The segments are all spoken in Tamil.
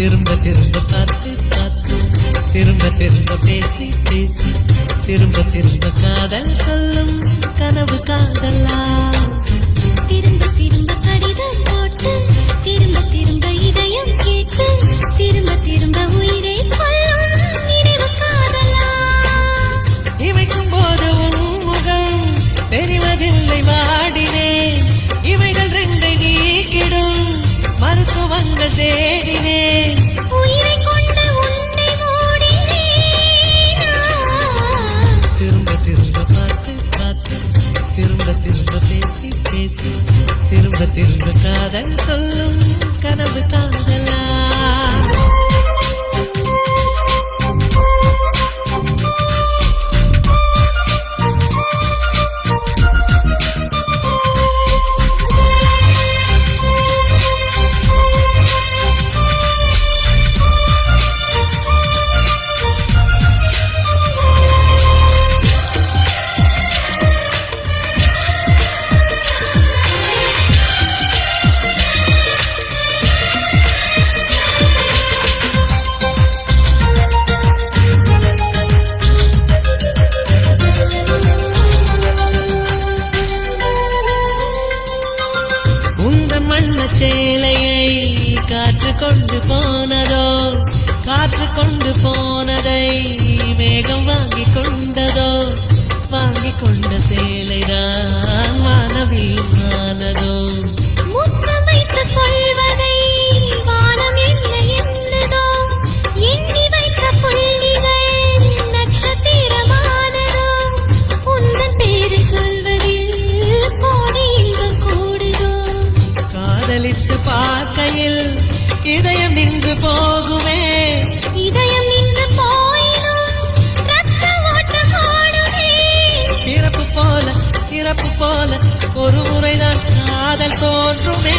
திரும்ப திரும்ப பார்த்து பார்த்து திரும்ப திரும்ப பேசி பேசி திரும்ப திரும்ப காதல் சொல்லும் கனவு காதலா. உந்த சேலையை காற்று கொண்டு போனதோ காற்று கொண்டு போனதை மேகம் வாங்கி கொண்டதோ வாங்கி கொண்ட சேலைதான் மானவீமானதோ பார்க்கையில் இதயம் நின்று போகுமே. இதயம் நின்று பிறப்பு போல இறப்பு போல ஒரு முறைதான் காதல் தோன்றுமே.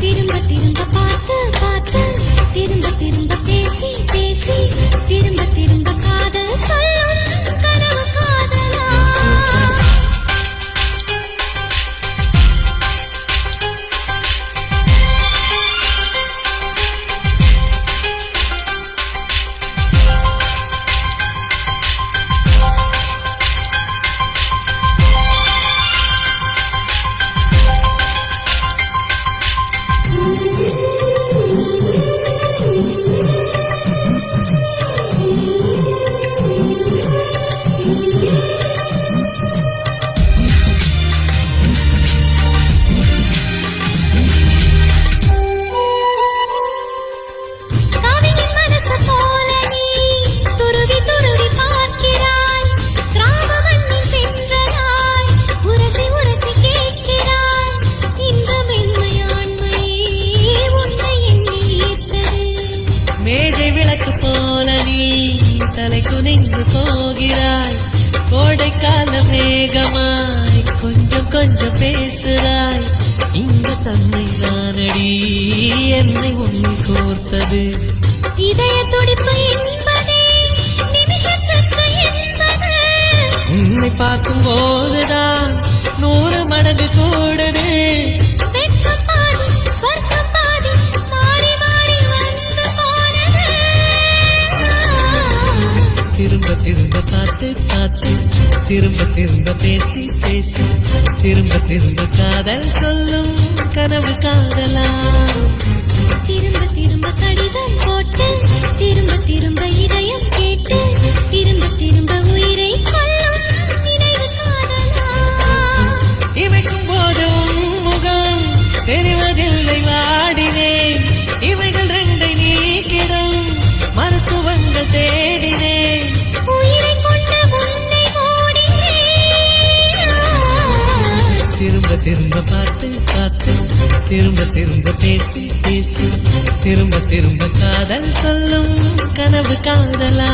திரும்ப திரும்ப பார்த்து பார்த்து திரும்ப திரும்ப பேசி பேசி திரும்ப போல நீ தலை குனிந்து போகிறாய். கோடைக்கால மேகமாய் கொஞ்சம் கொஞ்சம் பேசுறாய் இந்த தன்மை தானடி என்னை உன்னை கோர்த்தது. இதய துடிப்பு என்பதே நிமிஷத்துக்கு என்பது. உன்னை பார்க்கும் போதுதான் திரும்ப திரும்ப பேசி பேசி திரும்ப திரும்ப காதல் சொல்லும் கனவு காதலா திரும்ப திரும்ப கடிதம் போட்டு திரும்ப திரும்ப இதயம் கேட்டு திரும்ப திரும்ப திரும்ப பார்த்து பார்த்து திரும்ப திரும்ப பேசி பேசி. திரும்ப திரும்ப காதல் சொல்லும் கனவு காதலா.